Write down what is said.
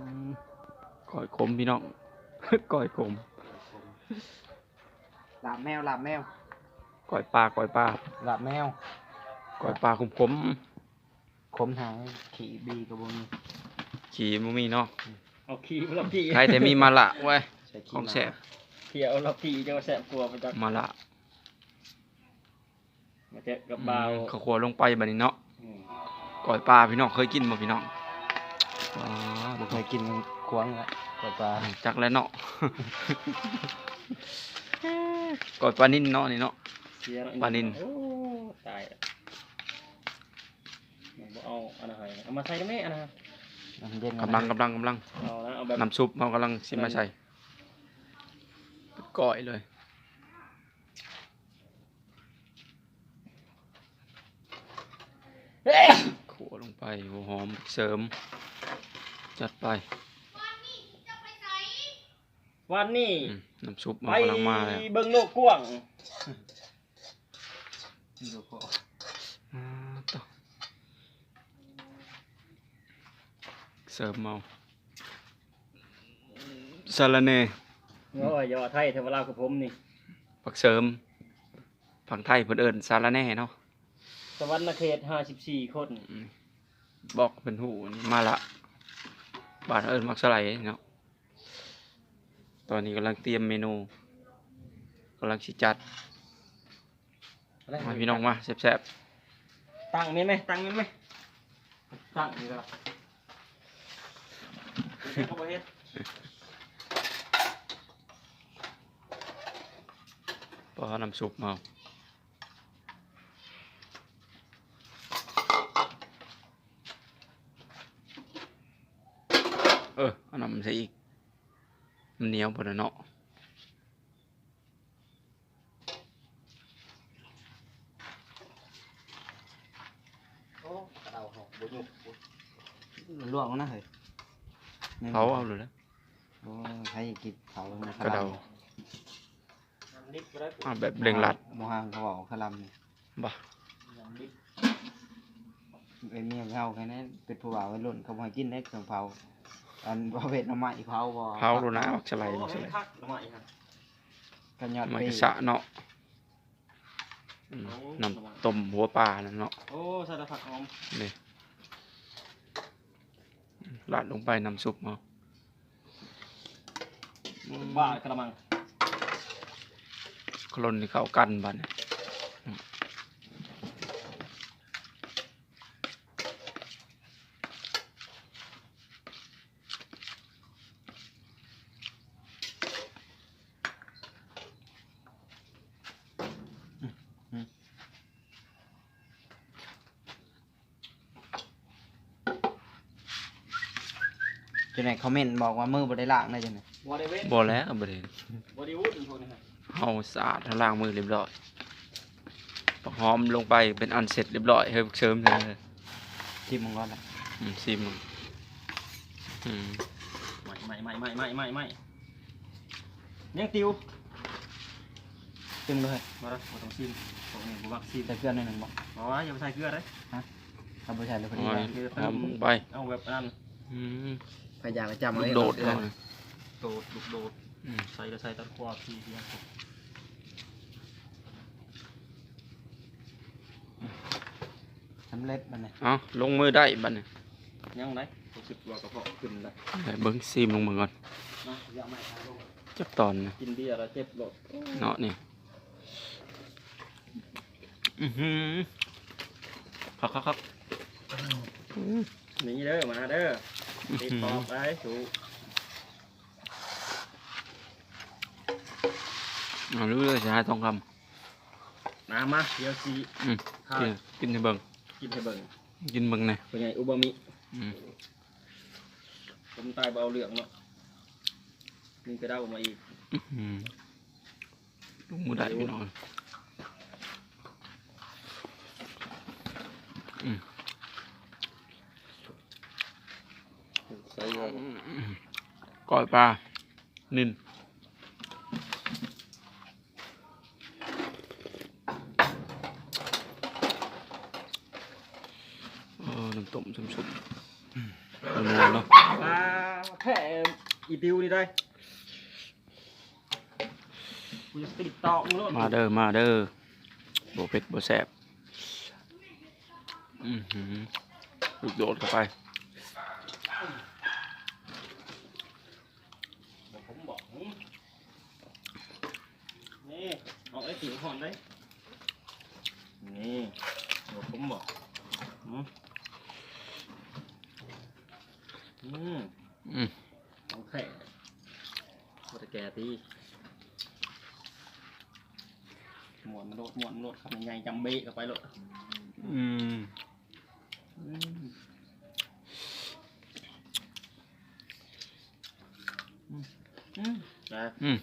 อืมก้อยขมพี่น้องก้อยขมลาบแมวลาบแมวก้อยปลาก้อยปลาลาบแมวก้อยปลาขมขมขมหางขี่บีกระบมีๆขี่บ่มีเนาะเอาขี้มาลับขี้ใครแต่มีมาละไว้ยใส่ขี้ของหมาแซ่บเที่ยวลับขี้จะมาแสบกลัวไปจากมาละมาเจอกับบ่าวอืมข้าวคั่วลงไปบัดนี้เนาะอืมก้อยปลาพี่น้องเคยกินบ่พี่น้อง อ๋อบ่เคเคยยกินควงละกว่าปลาจักแล้วเนาะก้อยปลานิ่นเนาะนี่เนาะ เสียแล้วปลานิล โอ้ตายแล้วบ่เอาอันนั้นให้เอามาใส่ได้ไหมอันนั้นน้ำเย็นกำลังกำลังกำลังเอาแล้วเอาแบบน้ำซุปเรากำลังสิมาใส่ก้อยเลยเฮ้ยขัวลงไปหัวหอมเสริม จัดไปวันนี้อืมน้ำซุปไปมันกำลังมาแล้วเบิ่งโลกกว้างดูพออ่าต่อเสริมเมาสาระเนโอ้ยอยอไทยเทวราชกับผมนี่ผักเสริมผักไทยเพิ่นเอิ้นสาระแหน่เนาะสวรรณเขต54 คน บอกเป็นหูนี่มาละ บานเอิญมักสไลด์เนาะตอนนี้กำลังเตรียมเมนูกำลังสิจัดมาพี่น้องมาแซ่บตั้งมีไหมตั้งมีไหมตั้งนี่ก็เฮ็ดเขาบ่เฮ็ดๆพอน้ำซุปมา ออเอาน้ำมันใส่อีกมันเหนียวปนเนาะโอ้กระเดาหอกบุญยุบลวกแล้วนะเฮ้ยเผาเอาเลยนะโอ้ใครกินเผานะกระเดาน้ำดิบก็ได้เอาแบบเร่งรัดโมหังเขาบอกขลัมนี่บ่น้ำดิบไอ้เมียเขาแค่นั้นเป็นผู้บ่าววัยรุ่นเขาบ่ให้กินได้เครื่องเผา อันประเภทน้ำมันเผาบ่เผาโลนะมักสไลด์โอ้มักสให้ไลด์คักละไม้ครับกันยอดมันปีจะสะเนาะอืมน้ำต้มหัวปลานั่นเนาะโอ้สารพัดหอมนี่ราดลงไปน้ำซุปเอาบ้ากระมังคลนที่เข้ากันบัดน จังไหนคอมเมนต์บอกว่ามือบ่ได้ล้างได้จังไหนบริเวณบ่แล้วบ่ได้บริวูดพวกนี้ครับเฮาสะอาดทั้งล้างมือเรียบร้อยปักหอมลงไปเป็นอันเสร็จเรียบร้อยเฮ้ยเสริมเลยทิมมังกรละอืมซิมมึงอืมไม่ไม่ไม่ไม่ไม่ไม่ไม่ยังติวทิมเลยมาแล้วมาต้องซิมตรงนี้กูมักซิมใส่เกลือหน่อยหนึ่งบ่อ๋ออย่าไปใส่เกลือเลยทำบ่ใช่เลยพอดีเอาเลยหอมลงไปเอาแบบนั้นอืม พยายามจะจำลูไว้กโดดเลเข้ายนะโดดลูกโดดอืม ใส่แล้วใส่ตะควาทีเดียวสำเร็จมันเนี่ยเอาลงมือได้บัดนี้ยังไงรู้สึกว่ากระเพาะขึ้นแล้วให้เบิ่งซิมลงมือก่อนนะอย่าไม่ทานลงจักตอนนะกินเบียร์แล้วเจ็บหลดเนาะนี่อือหือครับครับครับอืมนี่เด้อมาเด้อ ติดอื้อต่อหือไปสูเอาเรื่อยๆจะให้ทองคมามาเดี๋ยวซีำอืมข้ากินกินให้เบิ่งกินให้เบิ่งกินเบิ่งหน่อยเป็นไงอุบะมิ อืมผมตายเบาเหลืองเนาะนี่ก็ได้ออกมาอีก อื้อหือลงมือได้พี่น้องอืม ใส่เลย ก้อยปลานินเออน้ำต้มซุปๆนัวๆเนาะว้าวแค่อีติวนี่ได้กูจะติดต่อมึงแล้วมาเด้อ มาเด้อบ่เผ็ดบ่แซ่บอือหือลูกโดดเข้าไป ผมบอกนี่นี่ เอาไอ้ติ๋วหอนได้ นี่บอกผมบอกอืมอืมอืมโอเคโอตะแกตีหมวนโลดหมวนโลดคำยังไงจำเบะเข้าไปโลดอืมอืมอืมอืมไปอืม